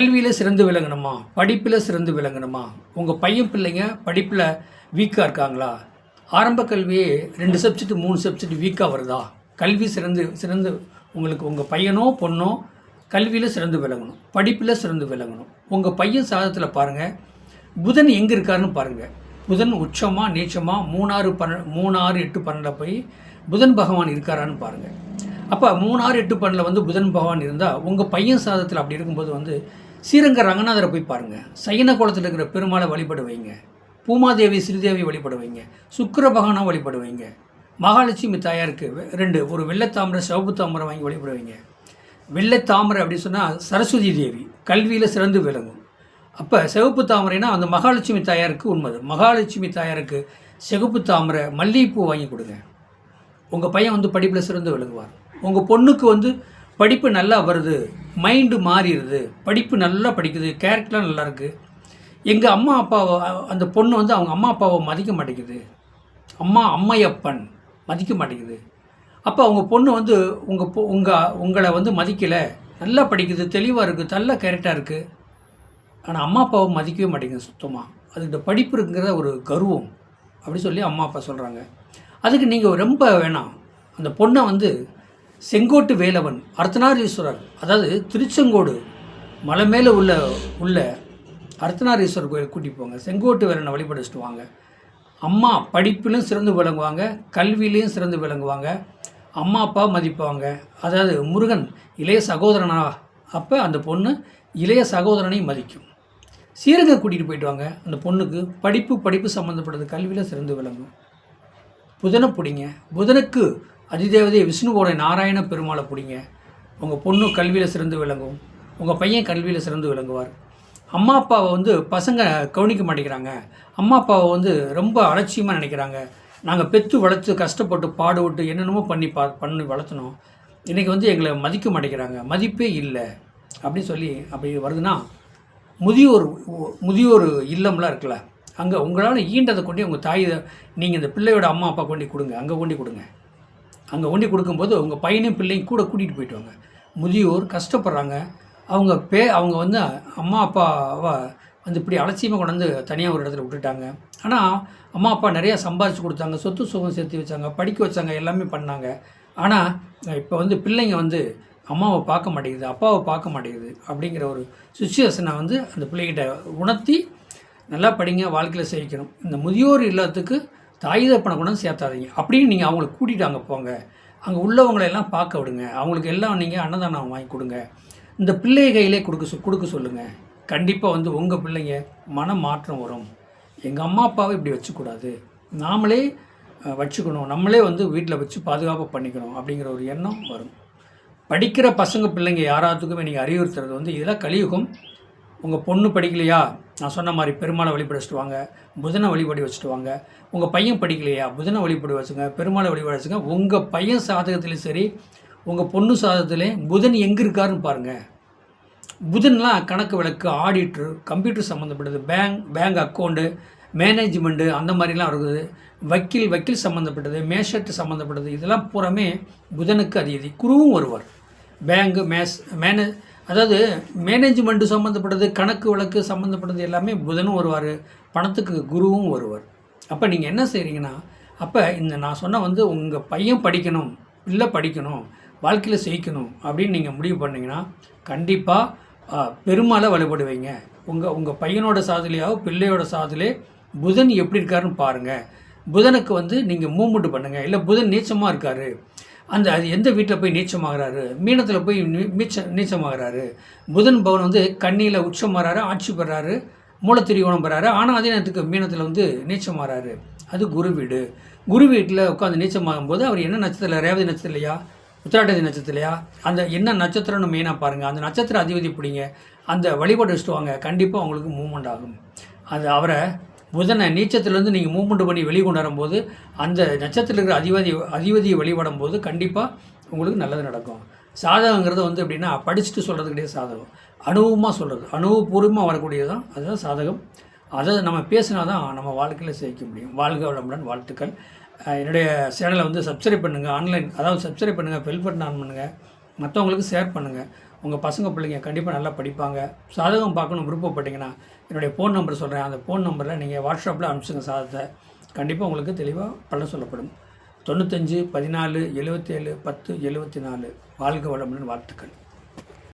கல்வியில் சிறந்து விளங்கணுமா? படிப்பில் சிறந்து விளங்கணுமா? உங்கள் பையன் பிள்ளைங்க படிப்பில் வீக்காக இருக்காங்களா? ஆரம்ப கல்வியே ரெண்டு சப்ஜெக்ட் மூணு சப்ஜெக்ட் வீக்காக வருதா? கல்வி சிறந்து சிறந்து உங்களுக்கு உங்கள் பையனோ பொண்ணோ கல்வியில் சிறந்து விளங்கணும். படிப்பில் சிறந்து விளங்கணும். உங்கள் பையன் சாதத்தில் பாருங்கள் புதன் எங்கே இருக்காருன்னு பாருங்கள் புதன் உச்சமாக நீச்சமாக மூணாறு பன்ன மூணாறு எட்டு பன்னெண்டில் போய் புதன் பகவான் இருக்காரான்னு பாருங்கள் அப்போ மூணாறு எட்டு பன்னெண்டில் வந்து புதன் பகவான் இருந்தால் உங்கள் பையன் சாதத்தில் அப்படி இருக்கும்போது வந்து ஸ்ரீரங்க ரங்கநாதரை போய் பாருங்கள் சைன குளத்தில் இருக்கிற பெருமாளை வழிபட வைங்க. பூமாதேவி ஸ்ரீதேவி வழிபட வைங்க. சுக்கிர பகவானை வழிபட வைங்க. மகாலட்சுமி தாயாருக்கு ரெண்டு ஒரு வெள்ளைத்தாமரை சிவப்பு தாமரை வாங்கி வழிபட வைங்க. வெள்ளைத்தாமரை அப்படின்னு சொன்னால் சரஸ்வதி தேவி கல்வியில் சிறந்து விளங்கும். அப்போ சிவப்பு தாமரைனா அந்த மகாலட்சுமி தாயாருக்கு உண்மை மகாலட்சுமி தாயாருக்கு சிகப்பு தாமரை மல்லிகைப்பூ வாங்கி கொடுங்க. உங்கள் பையன் வந்து படிப்பில் சிறந்து விளங்குவார். உங்கள் பொண்ணுக்கு வந்து படிப்பு நல்லா வருது மைண்டு மாறிடுது படிப்பு நல்லா படிக்குது கேரக்டர்லாம் நல்லா இருக்குது எங்கள் அம்மா அப்பாவை அந்த பொண்ணு வந்து அவங்க அம்மா அப்பாவை மதிக்க மாட்டேங்குது. அம்மா அம்மையப்பன் மதிக்க மாட்டேங்குது. அப்போ அவங்க பொண்ணு வந்து உங்கள் பொ உங்கள் உங்களை வந்து மதிக்கலை. நல்லா படிக்குது தெளிவாக இருக்குது நல்ல கேரக்டாக இருக்குது ஆனால் அம்மா அப்பாவை மதிக்கவே மாட்டேங்குது சுத்தமாக அது இந்த படிப்பு இருக்குங்கிற ஒரு கர்வம். அப்படி சொல்லி அம்மா அப்பா சொல்கிறாங்க அதுக்கு நீங்கள் ரொம்ப வேணாம். அந்த பொண்ணை வந்து செங்கோட்டு வேலவன் அர்த்தநாரீஸ்வரர் அதாவது திருச்செங்கோடு மலை மேலே உள்ள உள்ள அர்த்தநாரீஸ்வரர் கோயில் கூட்டிகிட்டு போங்க. செங்கோட்டு வேலனை வழிபடிச்சுட்டு வாங்க. அம்மா படிப்பிலும் சிறந்து விளங்குவாங்க கல்வியிலையும் சிறந்து விளங்குவாங்க அம்மா அப்பா மதிப்பாங்க. அதாவது முருகன் இளைய சகோதரனா அப்போ அந்த பொண்ணு இளைய சகோதரனை மதிக்கும். சீரக கூட்டிகிட்டு போயிட்டு வாங்க. அந்த பொண்ணுக்கு படிப்பு படிப்பு சம்மந்தப்பட்டது கல்வியில் சிறந்து விளங்கும். புதனை பிடிங்க. புதனுக்கு அதிதேவதை விஷ்ணுவோட நாராயண பெருமாளை பிடிங்க. உங்கள் பொண்ணு கல்வியில் சிறந்து விளங்கும். உங்கள் பையன் கல்வியில் சிறந்து விளங்குவார். அம்மா அப்பாவை வந்து பசங்க கவனிக்க மாட்டேங்கிறாங்க. அம்மா அப்பாவை வந்து ரொம்ப அலட்சியமாக நினைக்கிறாங்க. நாங்கள் பெற்று வளர்த்து கஷ்டப்பட்டு பாடுபட்டு என்னென்னமோ பண்ணி பா பண்ணி வளர்த்தணும். இன்றைக்கி வந்து எங்களை மதிக்க மாட்டேங்கிறாங்க. மதிப்பே இல்லை. அப்படின்னு சொல்லி அப்படி வருதுன்னா முதியோர் முதியோர் இல்லம்லாம் இருக்குல்ல அங்கே உங்களால் ஈண்டதை கொண்டு உங்கள் தாய் நீங்கள் இந்த பிள்ளையோட அம்மா அப்பா கொண்டு கொடுங்க. அங்கே கொண்டு கொடுங்க. அங்கே ஒண்டி கொடுக்கும்போது உங்கள் பையனையும் பிள்ளையும் கூட கூட்டிகிட்டு போயிட்டு வாங்க முதியோர் கஷ்டப்படுறாங்க. அவங்க பே அவங்க வந்து அம்மா அப்பாவை வந்து இப்படி அலட்சியமாக கொண்டாந்து தனியாக ஒரு இடத்துல விட்டுட்டாங்க. ஆனால் அம்மா அப்பா நிறையா சம்பாதிச்சு கொடுத்தாங்க. சொத்து சுகம் சேர்த்து வச்சாங்க. படிக்க வச்சாங்க. எல்லாமே பண்ணாங்க. ஆனால் இப்போ வந்து பிள்ளைங்க வந்து அம்மாவை பார்க்க மாட்டேங்குது அப்பாவை பார்க்க மாட்டேங்குது அப்படிங்கிற ஒரு சுச்சுவேஷனை வந்து அந்த பிள்ளைகிட்ட உணர்த்தி நல்லா படிங்க வாழ்க்கையில் ஜெயிக்கணும் இந்த முதியோர் இல்லத்துக்கு தாய் தப்பனை கூட சேர்த்தாதீங்க. அப்படின்னு நீங்கள் அவங்கள கூட்டிகிட்டு அங்கே போங்க. அங்கே உள்ளவங்களெல்லாம் பார்க்க விடுங்க. அவங்களுக்கு எல்லாம் நீங்கள் அன்னதானம் வாங்கி கொடுங்க. இந்த பிள்ளை கையிலே கொடுக்க சொ கொடுக்க சொல்லுங்கள் கண்டிப்பாக வந்து உங்கள் பிள்ளைங்க மன மாற்றம் வரும். எங்கள் அம்மா அப்பாவை இப்படி வச்சுக்கூடாது. நாமளே வச்சுக்கணும். நம்மளே வந்து வீட்டில் வச்சு பாதுகாப்பாக பண்ணிக்கணும் அப்படிங்கிற ஒரு எண்ணம் வரும். படிக்கிற பசங்க பிள்ளைங்க யாராத்துக்குமே நீங்கள் அறிவுறுத்துறது வந்து இதெல்லாம் கலியுகம். உங்கள் பொண்ணு படிக்கலையா? நான் சொன்ன மாதிரி பெருமாளை வழிபட வச்சுட்டு வாங்க புதனை வழிபடி வச்சுட்டு வாங்க உங்கள் பையன் படிக்கலையா? புதனை வழிபடி வச்சுங்க பெருமாளை வழிபட வச்சுங்க. உங்கள் பையன் சாதகத்துலேயும் சரி உங்கள் பொண்ணு சாதகத்துலேயும் புதன் எங்கே இருக்காருன்னு பாருங்கள் புதன்லாம் கணக்கு விளக்கு ஆடிட்ரு கம்ப்யூட்டர் சம்மந்தப்பட்டது பேங்க் பேங்க் அக்கௌண்ட்டு மேனேஜ்மெண்ட்டு அந்த மாதிரிலாம் இருக்குது. வக்கீல் வக்கீல் சம்மந்தப்பட்டது மேஷட்டு சம்மந்தப்பட்டது இதெல்லாம் பூராமே புதனுக்கு அதிகதி குருவும் வருவார். பேங்கு மேஸ் மேனே அதாவது மேனேஜ்மெண்ட்டு சம்மந்தப்பட்டது கணக்கு வழக்கு சம்மந்தப்பட்டது எல்லாமே புதனும் வருவார் பணத்துக்கு குருவும் வருவார். அப்போ நீங்கள் என்ன செய்கிறீங்கன்னா அப்போ இந்த நான் சொன்ன வந்து உங்கள் பையன் படிக்கணும் பிள்ளை படிக்கணும் வாழ்க்கையில் ஜெயிக்கணும் அப்படின்னு நீங்கள் முடிவு பண்ணிங்கன்னா கண்டிப்பாக பெருமாளை வழிபடுவீங்க. உங்கள் உங்கள் பையனோட சாதலையாவோ பிள்ளையோட சாதலே புதன் எப்படி இருக்காருன்னு பாருங்கள் புதனுக்கு வந்து நீங்கள் மூமெண்ட் பண்ணுங்கள் இல்லை புதன் நீச்சமாக இருக்காரு. அந்த அது எந்த வீட்டில் போய் நீச்சமாகறாரு? மீனத்தில் போய் மீச்ச நீச்சமாகறாரு. புதன் பவன் வந்து கண்ணியில் உச்சம் வராரு ஆட்சி பெறாரு மூலத்திரியோணம் பெறாரு. ஆனால் அதே நேரத்துக்கு மீனத்தில் வந்து நீச்சம் வராரு அது குரு வீடு. குரு வீட்டில் உட்காந்து நீச்சமாகும் போது அவர் என்ன நட்சத்திரம் ரேவதி நட்சத்திரலையா உத்தராட்டதி உத்திராட்டதி அந்த என்ன நட்சத்திரம்னு மெயினாக பாருங்கள் அந்த நட்சத்திர அதிபதி பிடிங்க. அந்த வழிபாடு வச்சுட்டு வாங்க. கண்டிப்பாக அவங்களுக்கு மூவ்மெண்ட் ஆகும். அது அவரை புதனை நீச்சத்துலேருந்து நீங்கள் மூவ்மெண்ட் பண்ணி வெளியே கொண்டு வரும்போது அந்த நட்சத்திரத்தில் இருக்கிற அதிபதி அதிபதியை வழிபடும் போது கண்டிப்பாக உங்களுக்கு நல்லது நடக்கும். சாதகங்கிறது வந்து எப்படின்னா படிச்சுட்டு சொல்கிறது கிடையாது சாதகம். அனுபவமாக சொல்கிறது அனுபவபூர்வமாக வரக்கூடியதான் அதுதான் சாதகம். அதை நம்ம பேசினா தான் நம்ம வாழ்க்கையில் ஜெயிக்க முடியும். வாழ்க வளமுடன் வாழ்த்துக்கள். என்னுடைய சேனலை வந்து சப்ஸ்கிரைப் பண்ணுங்கள் ஆன்லைன் அதாவது சப்ஸ்கிரைப் பண்ணுங்கள் பெல் பட்டன் ஆன் பண்ணுங்கள் மற்றவங்களுக்கு ஷேர் பண்ணுங்கள் உங்கள் பசங்க பிள்ளைங்க கண்டிப்பாக நல்லா படிப்பாங்க. சாதகம் பார்க்கணும் விருப்பப்பட்டீங்கன்னா என்னுடைய ஃபோன் நம்பர் சொல்கிறேன் அந்த ஃபோன் நம்பரில் நீங்கள் வாட்ஸ்அப்பில் அனுப்பிச்சுங்க சாதத்தை கண்டிப்பாக உங்களுக்கு தெளிவாக பலன் சொல்லப்படும். தொண்ணூத்தஞ்சு பதினாலு எழுபத்தேழு பத்து எழுபத்தி நாலு. வாழ்க வளமுடன் வாழ்த்துக்கள்.